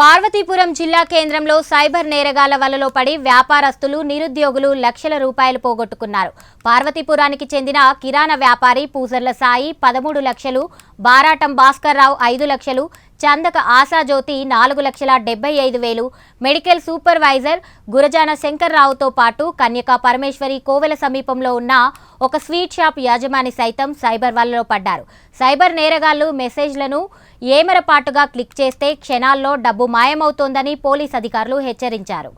పార్వతీపురం జిల్లా కేంద్రంలో సైబర్ నేరగాళ్ళ వలలో పడి వ్యాపారస్తులు నిరుద్యోగులు లక్షల రూపాయలు పోగొట్టుకున్నారు. పార్వతీపురానికి చెందిన కిరాణా వ్యాపారి పూజర్ల సాయి పదమూడు లక్షలు బారాటం భాస్కర్ రావు ఐదు లక్షలు చందక ఆశాజ్యోతి నాలుగు లక్షల డెబ్బై ఐదు వేలు. మెడికల్ సూపర్వైజర్ గురజాన శంకర్రావుతో పాటు కన్యకా పరమేశ్వరి కోవెల సమీపంలో ఉన్న ఒక స్వీట్ షాప్ యాజమాని సైతం సైబర్ వలలో పడ్డారు. సైబర్ నేరగాళ్ళు మెసేజ్లను ఏమరపాటుగా క్లిక్ చేస్తే క్షణాల్లో డబ్బు మాయమవుతోందని పోలీస్ అధికారులు హెచ్చరించారు.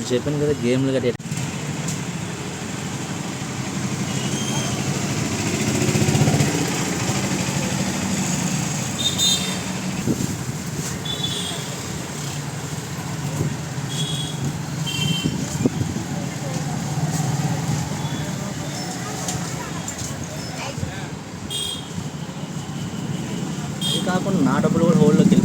ఇప్పుడు చెప్పాను కదా గేమ్లు గట్రా కాకుండా నా డబ్బులు కూడా హోల్డ్లోకి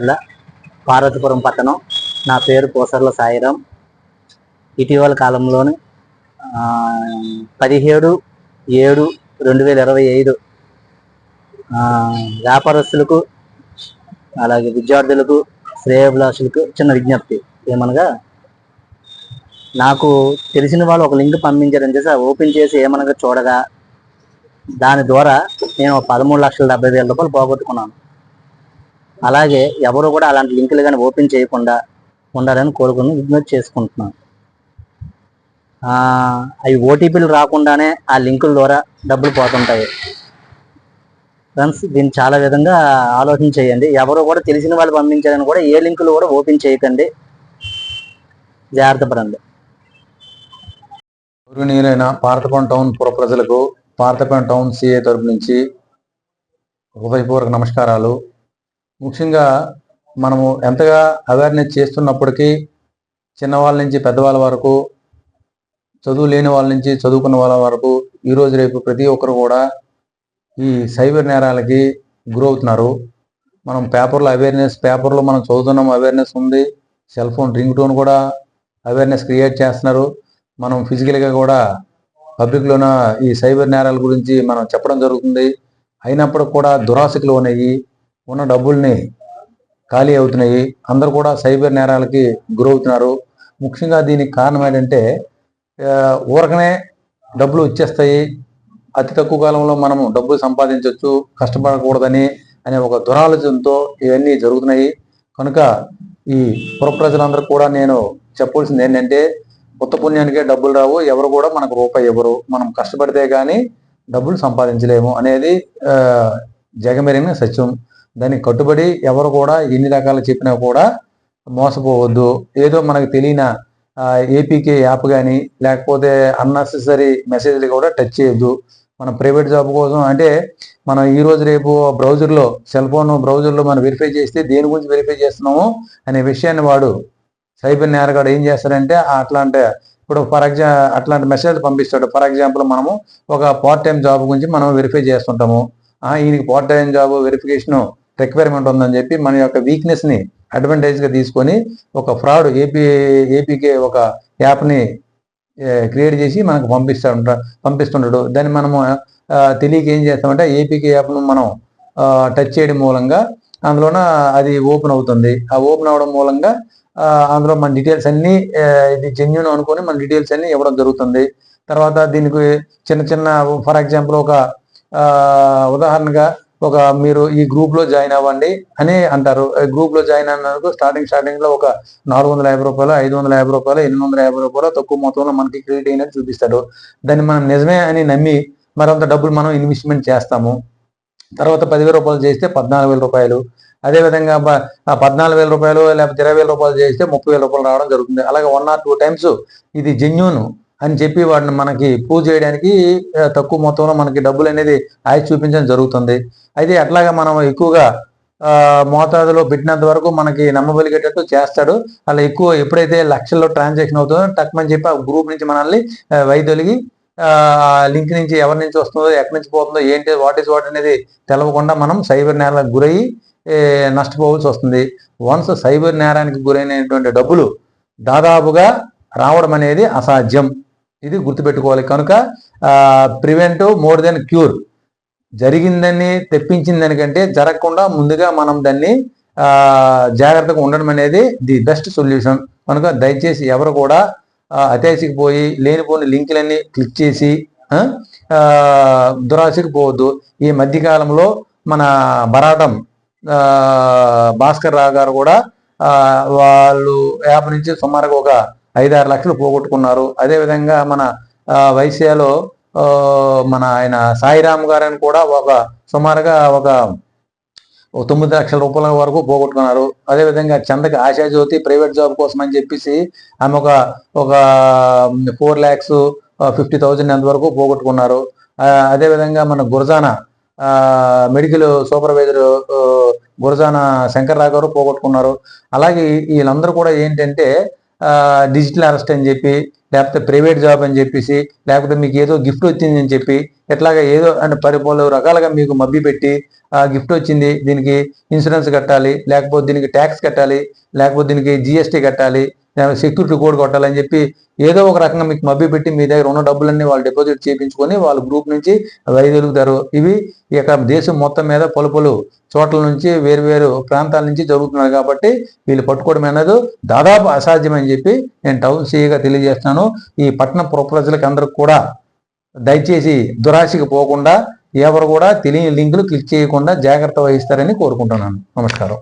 జిల్లా పార్వతీపురం పట్టణం. నా పేరు పోసర్ల సాయిరాం. ఇటీవల కాలంలోనే పదిహేడు ఏడు రెండు వేల ఇరవై ఐదు వ్యాపారస్తులకు అలాగే విద్యార్థులకు శ్రేయభిలాషులకు చిన్న విజ్ఞప్తి. ఏమనగా నాకు తెలిసిన వాళ్ళు ఒక లింక్ పంపించారని చేసి ఓపెన్ చేసి ఏమనగా చూడగా దాని ద్వారా నేను పదమూడు లక్షల డెబ్బై వేల రూపాయలు పోగొట్టుకున్నాను. అలాగే ఎవరు కూడా అలాంటి లింకులు కానీ ఓపెన్ చేయకుండా ఉండాలని కోరుకుని విజ్ఞప్తి చేసుకుంటున్నాను. అవి ఓటీపీలు రాకుండానే ఆ లింకుల ద్వారా డబ్బులు పోతుంటాయి. ఫ్రెండ్స్ దీన్ని చాలా విధంగా ఆలోచన చేయండి ఎవరు కూడా తెలిసిన వాళ్ళు పంపించారని కూడా ఏ లింకులు కూడా ఓపెన్ చేయకండి. జాగ్రత్త పడండి. గౌరవనీయులైన పార్తపం టౌన్ పుర ప్రజలకు పార్తపం టౌన్ సిఏ తరపు నుంచి హృదయపూర్వక నమస్కారాలు. ముఖ్యంగా మనము ఎంతగా అవేర్నెస్ చేస్తున్నప్పటికీ చిన్నవాళ్ళ నుంచి పెద్దవాళ్ళ వరకు చదువు లేని వాళ్ళ నుంచి చదువుకున్న వాళ్ళ వరకు ఈరోజు రేపు ప్రతి ఒక్కరు కూడా ఈ సైబర్ నేరాలకి గురవుతున్నారు. మనం పేపర్లో అవేర్నెస్ పేపర్లో మనం చదువుతున్నాం అవేర్నెస్ ఉంది. సెల్ ఫోన్ రింగ్ టోన్ కూడా అవేర్నెస్ క్రియేట్ చేస్తున్నారు. మనం ఫిజికల్గా కూడా పబ్లిక్లోన ఈ సైబర్ నేరాల గురించి మనం చెప్పడం జరుగుతుంది. అయినప్పుడు కూడా దురాశకులు ఉన్నాయి ఉన్న డబ్బుల్ని ఖాళీ అవుతున్నాయి. అందరూ కూడా సైబర్ నేరాలకి గురవుతున్నారు. ముఖ్యంగా దీనికి కారణం ఏంటంటే ఊరకనే డబ్బులు వచ్చేస్తాయి. అతి తక్కువ కాలంలో మనము డబ్బులు సంపాదించవచ్చు కష్టపడకూడదని అనే ఒక దురాలోచనతో ఇవన్నీ జరుగుతున్నాయి. కనుక ఈ పుర ప్రజలందరూ కూడా నేను చెప్పవలసింది ఏంటంటే కొత్త పుణ్యానికే డబ్బులు రావు. ఎవరు కూడా మనకు రూపాయి ఇవ్వరు. మనం కష్టపడితే కానీ డబ్బులు సంపాదించలేము అనేది జగమెరిగిన సత్యం. దానికి కట్టుబడి ఎవరు కూడా ఎన్ని రకాలు చెప్పినా కూడా మోసపోవద్దు. ఏదో మనకు తెలియన ఏపీకే యాప్ కానీ లేకపోతే అన్నెసెసరీ మెసేజ్లు కూడా టచ్ చేయొద్దు. మనం ప్రైవేట్ జాబ్ కోసం అంటే మనం ఈ రోజు రేపు బ్రౌజర్లో సెల్ ఫోన్ బ్రౌజర్లో మనం వెరిఫై చేస్తే దేని గురించి వెరిఫై చేస్తున్నాము అనే విషయాన్ని వాడు సైబర్ నేరగాడు ఏం చేస్తాడంటే అట్లాంటి ఇప్పుడు ఫర్ ఎగ్జా అట్లాంటి మెసేజ్ పంపిస్తాడు. ఫర్ ఎగ్జాంపుల్ మనము ఒక పార్ట్ టైం జాబ్ గురించి మనం వెరిఫై చేస్తుంటాము. ఈయనకి part time job verification requirement ఉందని చెప్పి మన యొక్క వీక్నెస్ని అడ్వాంటేజ్గా తీసుకొని ఒక ఫ్రాడ్ ఏపీ ఏపీకే ఒక యాప్ని క్రియేట్ చేసి మనకు పంపిస్తా ఉంటా పంపిస్తుంటాడు. దాన్ని మనము తెలియక ఏం చేస్తామంటే ఏపీకే యాప్ను మనం టచ్ చేయడం మూలంగా అందులోన అది ఓపెన్ అవుతుంది. ఆ ఓపెన్ అవడం మూలంగా అందులో మన డీటెయిల్స్ అన్నీ ఇది జెన్యున్ అనుకొని మన డీటెయిల్స్ అన్నీ ఇవ్వడం జరుగుతుంది. తర్వాత దీనికి చిన్న చిన్న ఫర్ ఎగ్జాంపుల్ ఒక ఉదాహరణగా ఒక మీరు ఈ గ్రూప్లో జాయిన్ అవ్వండి అని అంటారు. గ్రూప్లో జాయిన్ అన్నందుకు స్టార్టింగ్ స్టార్టింగ్లో ఒక నాలుగు వందల యాభై రూపాయలు ఐదు వందల యాభై రూపాయలు ఎనిమిది వందల యాభై రూపాయలు తక్కువ మొత్తంలో మనకి క్రెడిట్ అయినట్టు చూపిస్తాడు. దాన్ని మనం నిజమే అని నమ్మి మరంత డబ్బులు మనం ఇన్వెస్ట్మెంట్ చేస్తాము. తర్వాత పదివేల రూపాయలు చేస్తే పద్నాలుగు వేల రూపాయలు. అదేవిధంగా పద్నాలుగు వేల రూపాయలు లేకపోతే ఇరవై వేల రూపాయలు చేస్తే ముప్పై వేల రూపాయలు రావడం జరుగుతుంది. అలాగే వన్ ఆర్ టూ టైమ్స్ ఇది జెన్యున్ అని చెప్పి వాటిని మనకి పూజ చేయడానికి తక్కువ మొత్తంలో మనకి డబ్బులు అనేది ఆయి చూపించడం జరుగుతుంది. అయితే అట్లాగా మనం ఎక్కువగా మోతాదులో పెట్టినంత వరకు మనకి నమ్మబలిగేటట్టు చేస్తాడు. అలా ఎక్కువ ఎప్పుడైతే లక్షల్లో ట్రాన్సాక్షన్ అవుతుందో టక్మని చెప్పి ఆ గ్రూప్ నుంచి మనల్ని ఆ, వైదొలిగి లింక్ నుంచి ఎవరి నుంచి వస్తుందో ఎక్కడి నుంచి పోతుందో ఏంటి వాట్ ఈస్ వాట్ అనేది తెలవకుండా మనం సైబర్ నేరాలకు గురయ్యి నష్టపోవాల్సి వస్తుంది. వన్స్ సైబర్ నేరానికి గురైనటువంటి డబ్బులు దాదాపుగా రావడం అనేది అసాధ్యం. ఇది గుర్తుపెట్టుకోవాలి. కనుక ప్రివెంట్ మోర్ దెన్ క్యూర్ జరిగిందని తెప్పించిందని కంటే జరగకుండా ముందుగా మనం దాన్ని జాగ్రత్తగా ఉండడం అనేది ది బెస్ట్ సొల్యూషన్ కనుక దయచేసి ఎవరు కూడా అత్యాశకి అతేసికి పోయి లేనిపోని లింకులన్నీ క్లిక్ చేసి దురాశకు దురాశకి పోవద్దు. ఈ మధ్యకాలంలో మన బరాటం భాస్కర్ రావు గారు కూడా వాళ్ళు యాప్ నుంచి సుమారుగా ఒక ఐదారు లక్షలు పోగొట్టుకున్నారు. అదేవిధంగా మన ఆ, మన ఆయన సాయిరామ్ గారని కూడా ఒక సుమారుగా ఒక తొమ్మిది లక్షల రూపాయల వరకు పోగొట్టుకున్నారు. అదేవిధంగా చందకి ఆశాజ్యోతి ప్రైవేట్ జాబ్ కోసం అని చెప్పేసి ఆమె ఒక ఒక ఫోర్ ల్యాక్స్ ఫిఫ్టీ థౌజండ్ ఎంత వరకు పోగొట్టుకున్నారు అదేవిధంగా మన గురజానా మెడికల్ సూపర్వైజర్ ఆ, శంకర్ శంకర్రావు గారు పోగొట్టుకున్నారు. అలాగే వీళ్ళందరూ కూడా ఏంటంటే డిజిటల్ అరెస్ట్ అని చెప్పి లేకపోతే ప్రైవేట్ జాబ్ అని చెప్పేసి లేకపోతే మీకు ఏదో గిఫ్ట్ వచ్చింది అని చెప్పి ఎట్లాగా ఏదో అండ్ పరిపాలన రకాలుగా మీకు మబ్బి పెట్టి ఆ గిఫ్ట్ వచ్చింది దీనికి ఇన్సూరెన్స్ కట్టాలి లేకపోతే దీనికి ట్యాక్స్ కట్టాలి లేకపోతే దీనికి జిఎస్టీ కట్టాలి సెక్యూరిటీ కోడ్ కొట్టాలని చెప్పి ఏదో ఒక రకంగా మీకు మభ్య పెట్టి మీ దగ్గర ఉన్న డబ్బులన్నీ వాళ్ళు డిపాజిట్ చేయించుకొని వాళ్ళ గ్రూప్ నుంచి వైదొలుగుతారు ఇవి ఇక దేశం మొత్తం మీద పలు పలు చోట్ల నుంచి వేరు వేరు ప్రాంతాల నుంచి జరుగుతున్నారు కాబట్టి వీళ్ళు పట్టుకోవడం అనేది దాదాపు అసాధ్యం అని చెప్పి నేను టౌన్ సీగా తెలియజేస్తున్నాను. ఈ పట్టణ ప్రజలకు అందరికి కూడా దయచేసి దురాశకి పోకుండా ఎవరు కూడా తెలియని లింకులు క్లిక్ చేయకుండా జాగ్రత్త వహిస్తారని కోరుకుంటున్నాను. నమస్కారం.